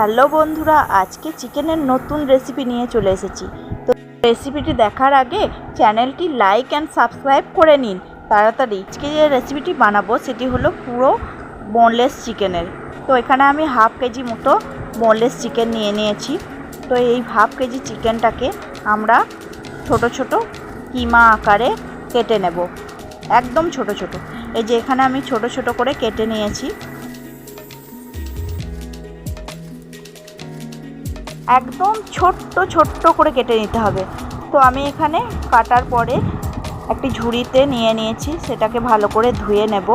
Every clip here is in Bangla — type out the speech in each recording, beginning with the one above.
হ্যালো বন্ধুরা, আজকে চিকেনের নতুন রেসিপি নিয়ে চলে এসেছি। তো রেসিপিটি দেখার আগে চ্যানেলটি লাইক অ্যান্ড সাবস্ক্রাইব করে নিন। তাড়াতাড়ি আজকে যে রেসিপিটি বানাবো, সেটি হলো পুরো বোনলেস চিকেনের তো এখানে আমি হাফ কেজি মতো বোনলেস চিকেন নিয়ে নিয়েছি। তো এই হাফ কেজি চিকেনটাকে আমরা ছোট ছোট কিমা আকারে কেটে নেব। একদম ছোট ছোট। এই যে এখানে আমি ছোট ছোট করে কেটে নিয়েছি। একদম ছোট্ট ছোট্ট করে কেটে নিতে হবে। তো আমি এখানে কাটার পরে একটি ঝুড়িতে নিয়ে নিয়েছি, সেটাকে ভালো করে ধুয়ে নেব।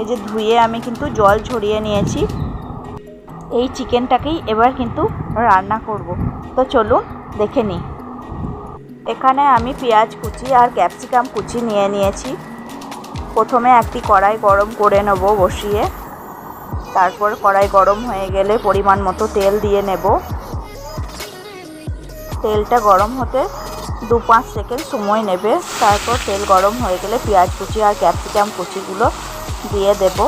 এই যে ধুয়ে আমি কিন্তু জল ঝরিয়ে নিয়েছি। এই চিকেনটাকেই এবার কিন্তু রান্না করব। তো চলুন দেখে নিই। এখানে আমি পেঁয়াজ কুচি আর ক্যাপসিকাম কুচি নিয়ে নিয়েছি। প্রথমে একটি কড়াই গরম করে নেব বসিয়ে। তারপর কড়াই গরম হয়ে গেলে পরিমাণ মতো তেল দিয়ে নেব। তেলটা গরম হতে দু পাঁচ সেকেন্ড সময় নেবে। তারপর তেল গরম হয়ে গেলে পেঁয়াজ কুচি আর ক্যাপসিকাম কুচিগুলো দিয়ে দেব।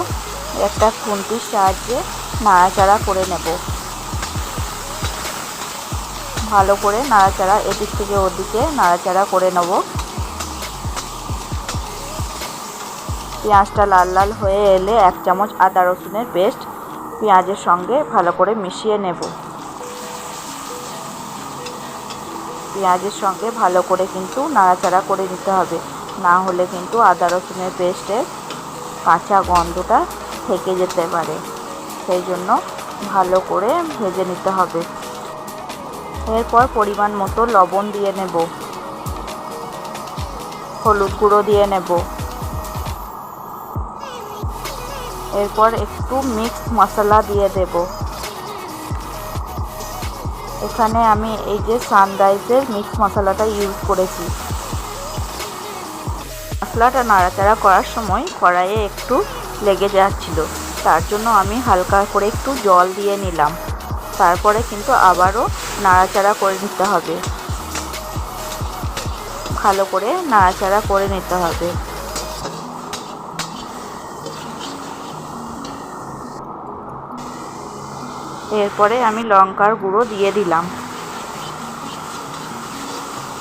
একটা খুন্তির সাহায্যে নাড়াচাড়া করে নেব। ভালো করে নাড়াচাড়া এদিক থেকে ওদিকে নাড়াচাড়া করে নেব। পেঁয়াজটা লাল লাল হয়ে এলে এক চামচ আদা রসুনের পেস্ট পেঁয়াজের সঙ্গে ভালো করে মিশিয়ে নেব। পেঁয়াজের সঙ্গে ভালো করে কিন্তু নাড়াচাড়া করে নিতে হবে। না হলে কিন্তু আদা রসুনের পেস্টের কাঁচা গন্ধটা থেকে যেতে পারে। সেই জন্য ভালো করে ভেজে নিতে হবে। এরপর পরিমাণ মতো লবণ দিয়ে নেব। হলুদ গুঁড়ো দিয়ে নেব। এরপর একটু মিক্স মশলা দিয়ে দেবো। এখানে আমি এই যে সানরাইজের মিক্স মশলাটা ইউজ করেছি। মশলাটা নাড়াচাড়া করার সময় কড়াইয়ে একটু লেগে যাচ্ছিল। তার জন্য আমি হালকা করে একটু জল দিয়ে নিলাম। তারপরে কিন্তু আবারও নাড়াচাড়া করে নিতে হবে। ভালো করে নাড়াচাড়া করে নিতে হবে। এরপরে আমি লঙ্কার গুঁড়ো দিয়ে দিলাম।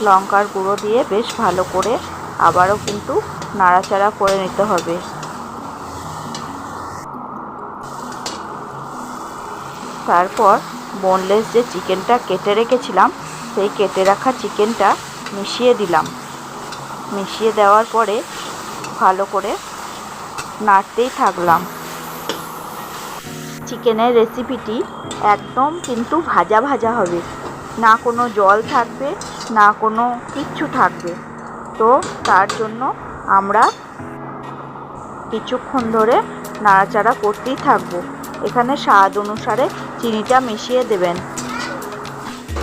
লঙ্কার গুঁড়ো দিয়ে বেশ ভালো করে আবারও কিন্তু নাড়াচাড়া করে নিতে হবে। তারপর বোনলেস যে চিকেনটা কেটে রেখেছিলাম, সেই কেটে রাখা চিকেনটা মিশিয়ে দিলাম। মিশিয়ে দেওয়ার পরে ভালো করে নাড়তেই থাকলাম। চিকেনের রেসিপিটি একদম কিন্তু ভাজা ভাজা হবে। না কোনো জল থাকবে, না কোনো কিচ্ছু থাকবে। তো তার জন্য আমরা কিছুক্ষণ ধরে নাড়াচাড়া করতেই থাকব। এখানে স্বাদ অনুসারে চিনিটা মিশিয়ে দেবেন।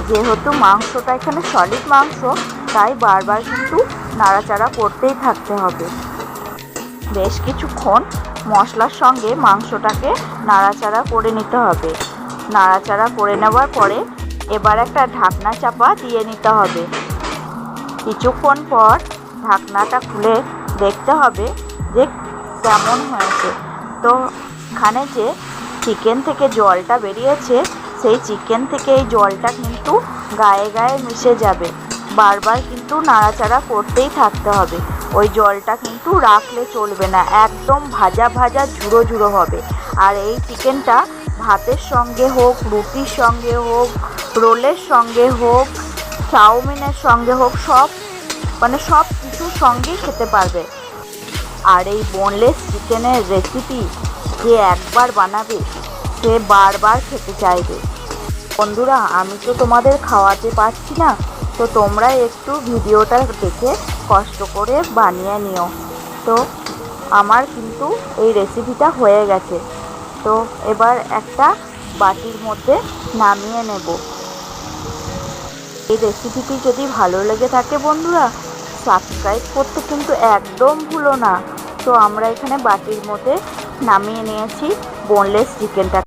যেহেতু মাংসটা এখানে সলিড মাংস, তাই বারবার কিন্তু নাড়াচাড়া করতেই থাকতে হবে। বেশ কিছুক্ষণ মশলার সঙ্গে মাংসটাকে নাড়াচাড়া করে নিতে হবে। নাড়াচাড়া করে নেওয়ার পরে এবার একটা ঢাকনা চাপা দিয়ে নিতে হবে। কিছুক্ষণ পর ঢাকনাটা খুলে দেখতে হবে যে কেমন হয়েছে। তো এখানে যে চিকেন থেকে জলটা বেরিয়েছে, সেই চিকেন থেকে এই জলটা কিন্তু গায়ে গায়ে মিশে যাবে। বারবার কিন্তু নাড়াচাড়া করতেই থাকতে হবে। ওই জলটা কিন্তু রাখলে চলবে না, একদম ভাজা ভাজা ঝুড়ো ঝুড়ো হবে। আর এই চিকেনটা ভাতের সঙ্গে হোক, রুটির সঙ্গে হোক, রোলের সঙ্গে হোক, চাউমিনের সঙ্গে হোক, সব মানে সব কিছুর সঙ্গেই খেতে পারবে। আর এই বোনলেস চিকেনের রেসিপি যে একবার বানাবে, সে বারবার খেতে চাইবে। বন্ধুরা, আমি তো তোমাদের খাওয়াতে পারছি না। তো তোমরা একটু ভিডিওটা দেখে কষ্ট করে বানিয়ে নিও। তো আমার কিন্তু এই রেসিপিটা হয়ে গেছে। তো এবার একটা বাটির মধ্যে নামিয়ে নেব। এই রেসিপিটি যদি ভালো লেগে থাকে বন্ধুরা সাবস্ক্রাইব করতে কিন্তু একদম ভুলো না। তো আমরা এখানে বাটির মধ্যে নামিয়ে নিয়েছি বোনলেস চিকেনটা